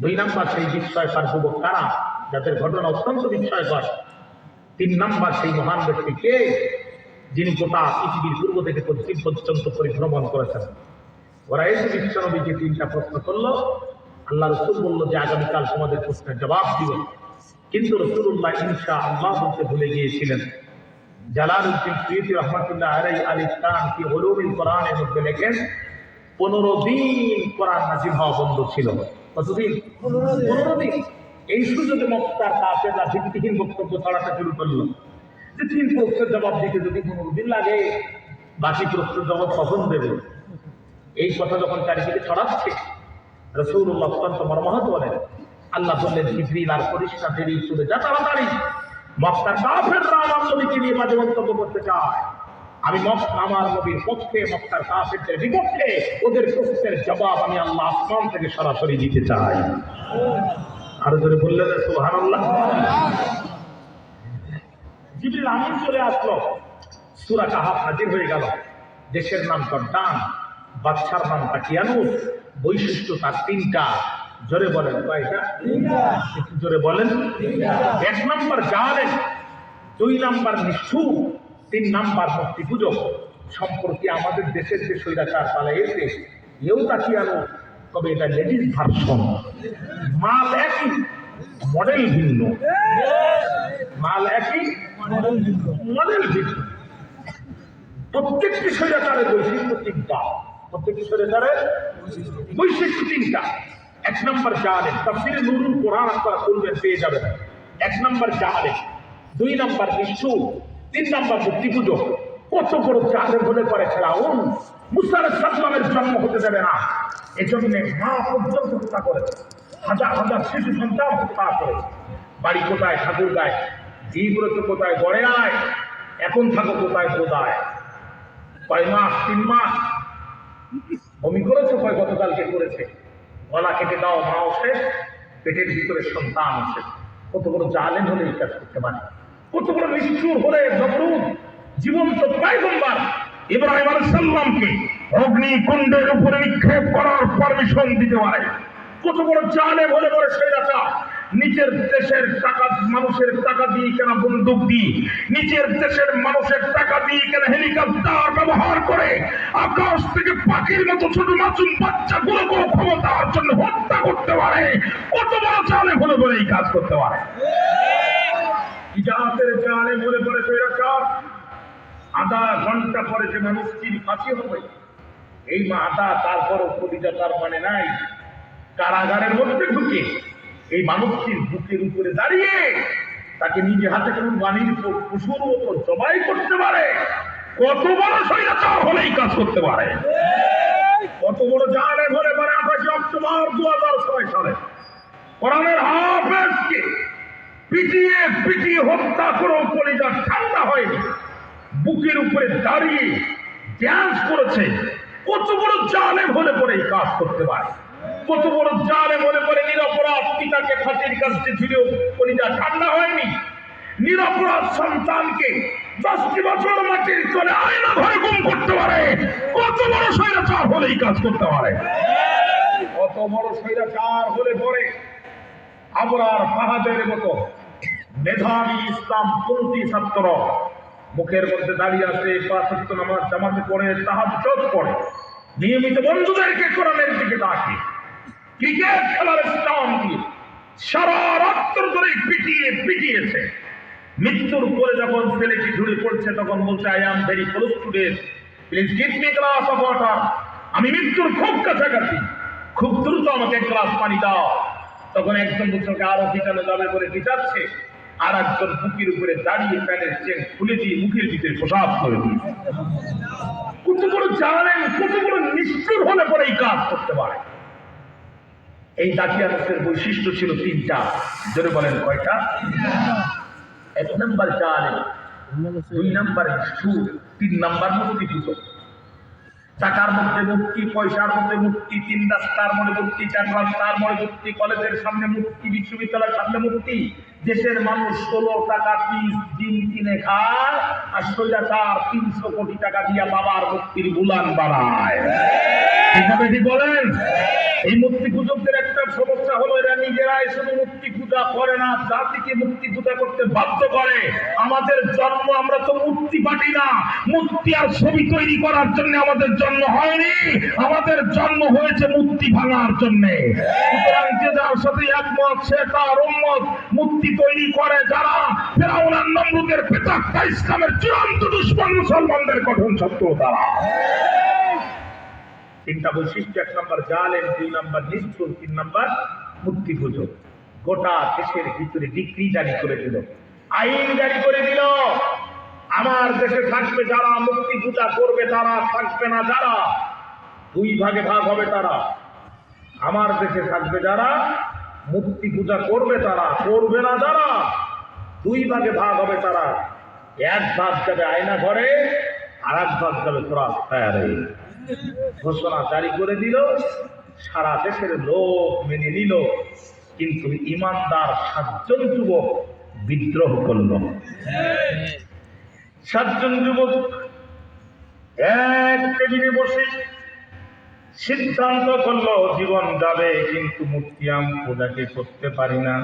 দুই নাম্বার সেই বিস্ময়কর যুবক কারা? যাদের ঘটনা অত্যন্ত বিস্ময়কর। তিন নাম্বার সেই মহান ব্যক্তিকে যিনি গোটা পৃথিবীর পূর্ব থেকে পশ্চিম পর্যন্ত পরিভ্রমণ করেছেন। ওরা এসে বিশ্বনবীকে তিনটা প্রশ্ন করল। আল্লাহ রসুল বলল যে, আগামীকাল তোমাদের প্রশ্নের জবাব দিব। কিন্তু রসুল্লাহ ইনশা আল্লাহ বলতে ভুলে গিয়েছিলেন। জালালউদ্দিন সুইতি রহমতুল্লাহ আলাই আলী খান কি হলুমিল কোরআনের মধ্যে লেখেন, পনেরো দিন কোরআন নাজির হওয়া বন্ধ ছিল। কতদিন? পনেরো দিন। এই সুযোগে মক্তার কাফেররা ভিত্তিহীন বক্তব্য ছড়াতে শুরু করল। যে তিন প্রশ্নের জবাব দিতে যদি পনেরো দিন লাগে, বাকি প্রশ্নের জবাব কখন দেবে? এই কথা যখন চারিদিকে ছড়াচ্ছে রসৌল্লাহ অত্যন্ত মর্মাহত বলেন, আল্লাহ বললেন, জিবরিল আর দেরি চলে যা তাড়াতাড়ি মক্কার কাফেররা আমার নবীকে নিয়ে মাঝে মন্তব্য করতে চায়। আমি আমার নবীর পক্ষে মক্কার কাফেরদের বিপক্ষে ওদের প্রশ্নের জবাব আমি আল্লাহ আসমান থেকে সরাসরি দিতে চাই। আরও জোরে বললেন সুবহানাল্লাহ। জিবরিল আমিন চলে আসলো। সুরা কাহাব হাজির হয়ে গেল। দেশের নাম জর্দান বাচ্চার নাম তাকিয়ানুস বৈশিষ্ট্য তার তিনটা। জোরে বলেন কয়টা? একটু জোরে বলেন। এক নাম্বার জালেন দুই নাম্বার নিষ্ঠুর তিন নাম্বার মুক্তি পুজো সম্প্রতি আমাদের দেশের যে স্বৈরাচার পালাইয়েছে এও তাকিয়ানো তবে এটা লেডিস ভার্সন মাল একই মডেল ভিন্ন। মাল একই মডেল ভিন্ন। প্রত্যেকটি স্বৈরাচারের বৈশিষ্ট্য তিনটা। প্রত্যেকটি স্বৈরাচারের বৈশিষ্ট্য তিনটা। এক নম্বর জালে তাফসিরে নুরুল কোরআন আপনারা খুলবেন পেয়ে যাবেন। এক নম্বর জালে দুই নম্বর নিষ্ঠু তিন নম্বর মূর্তি পুজো। কত বড় জালে বলে করে ফেরাউন মুসারের সাল্লামের জন্ম হতে দেবে না। এজন্য মা পর্যন্ত হত্যা করে। হাজার হাজার শিশু সন্তান হত্যা করে। বাড়ি কোথায় ঠাকুর গায়? জীবরত কোথায় গড়ে আয়? এখন থাকো কোথায় কোথায় কয় মাস, তিন মাস? বমি করেছ কয় গতকালকে করেছে? গলা কেটে দাও, মাও শেষ, পেটের ভিতরে সন্তান আছে কত বড় জালেম হলে কাজ করতে পারে। কত বড় হলে নবরুদ জীবন্ত পাইগম্বার ইব্রাহিম সালামকে অগ্নিকুণ্ডের উপরে নিক্ষেপ করার পারমিশন দিতে পারে। কত বড় জালেম হলে বড় সেরাটা নিচের দেশের টাকা, মানুষের টাকা দিয়ে কেনা বন্দুক দিয়ে নিচের দেশের মানুষের টাকা দিয়ে কেনা হেলিকপ্টার ব্যবহার করে আকাশ থেকে পাখির মতো ছোট মাসুম বাচ্চাগুলোকে ক্ষমতার জন্য হত্যা করতে পারে। কত বড় চালে হলে বলে এই কাজ করতে পারে। ইজাহাতের চালে বলে বলে সেরাচার আধা ঘণ্টা পরে যে মানুষটির ফাঁসি হবে, এই মা আধা তারপরও কবিতা তার মানে নাই। কারাগারের মধ্যে ঢুকে এই মানুষটির বুকের উপরে দাঁড়িয়ে তাকে নিজে হাতে কোন বাণীর পশুর মতো জবাই করতে পারে। কত বড় স্বৈরাচার হলে এই কাজ করতে পারে? কত বড় জানে হলে পারে আঠাশে অক্টোবর দু হাজার ছয় সালে। কোরআনের হাফেজকে পিটিয়ে পিটিয়ে হত্যা করেও কলিজা ঠান্ডা হয়নি বুকের উপরে দাঁড়িয়ে ড্যান্স করেছে। কত বড় জালে হলে পরে এই কাজ করতে পারে? কত বড় জালে মনে করে নিরপরাধ পিতাকে ফাঁসির কাছে ঝুলেও কলিজা ঠান্ডা হয়নি। নিরপরাধ সন্তানকে দশটি বছর মাটির চলে আয়না ভয় গুম করতে পারে। কত বড় স্বৈরাচার হলে এই কাজ করতে পারে? কত বড় স্বৈরাচার হলে পরে আবরার ফাহাদের মতো মেধাবী ইসলাম পন্থী ছাত্র। মুখের মধ্যে দাঁড়িয়ে আছে পাঁচত্ব নামাজ জামাতে পড়ে চোখ পড়ে। নিয়মিত বন্ধুদেরকে কোরআনের দিকে ডাকে। ক্রিকেট খেলার স্টাম দিয়ে সারা রাত্র ধরে পিটিয়ে পিটিয়েছে। মৃত্যুর পরে যখন ছেলেটি ঝুড়ে পড়ছে, তখন বলছে I am very close to death please give me glass of water আমি মৃত্যুর খুব কাছাকাছি। খুব দ্রুত আমাকে এক গ্লাস পানি দাও। তখন একজন পুত্রকে আরও পিছনে যাবে বলে পিটাচ্ছে আর একজন বুকের উপরে দাঁড়িয়ে প্যানের চেন খুলে দিয়ে মুখের ভিতরে প্রসাদ করে দিয়েছে কত বড় জানেন কত নিষ্ঠুর হলে পরে এই কাজ করতে পারে। এই দাকিয়ানসের বৈশিষ্ট্য ছিল তিনটা। জোরে বলেন, কয়টা? এক নম্বর জানেন দুই নম্বর নিষ্ঠুর, তিন নম্বর মুক্তি টাকার মধ্যে মুক্তি, পয়সার মধ্যে মুক্তি, তিন রাস্তার মধ্যে মুক্তি, চার রাস্তার মধ্যে মুক্তি, কলেজের সামনে মুক্তি, বিশ্ববিদ্যালয়ের সামনে মুক্তি। দেশের মানুষ ষোলো টাকা পিস ডিম কিনে খায় আর সোজা তার তিনশো কোটি টাকা দিয়া বাবার মুক্তির গুলান ঠিক বলেন? এই মুক্তি পূজকদের একটা সমস্যা হলো, এরা নিজেরাই শুধু মূর্তি পূজা করে না, জাতিকে মূর্তি পূজা করতে বাধ্য করে। আমাদের জন্ম, আমরা তো মূর্তি পাটি না। মূর্তি আর ছবি তৈরি করার জন্য আমাদের জন্ম হয়নি। আমাদের জন্ম হয়েছে মূর্তি ভাঙার জন্য। সুতরাং যে যার সাথে একমত, সে তার তৈরি করে যারা ফেরাউনার নমরুদের ইসলামের চূড়ান্ত দুশ্মন মুসলমানদের তারা। তিনটা বৈশিষ্ট্য, এক নম্বর দুই নম্বর নিষ্ঠুর, তিন নম্বর মূর্তি পুজো গোটা দেশের ভিতরে ডিগ্রি জারি করে দিল আইন জারি করে দিল। আমার দেশে থাকবে যারা মূর্তি পূজা করবে তারা, থাকবে না যারা, দুই ভাগে ভাগ হবে তারা। আমার দেশে থাকবে যারা মূর্তি পূজা করবে তারা, করবে না যারা, দুই ভাগে ভাগ হবে তারা। এক ভাগ যাবে আয়না ঘরে আর এক ভাগ যাবে তোরা ফায়ারে। ঘোষণা জারি করে দিল, সারা দেশের লোক মেনে নিল। কিন্তু ইমানদার সাতজন যুবক বিদ্রোহ করল। সাতজন যুবক এক টেবিলে বসে সিদ্ধান্ত করল, জীবন যাবে, কিন্তু মূর্তি আম পূজাকে করতে পারি না।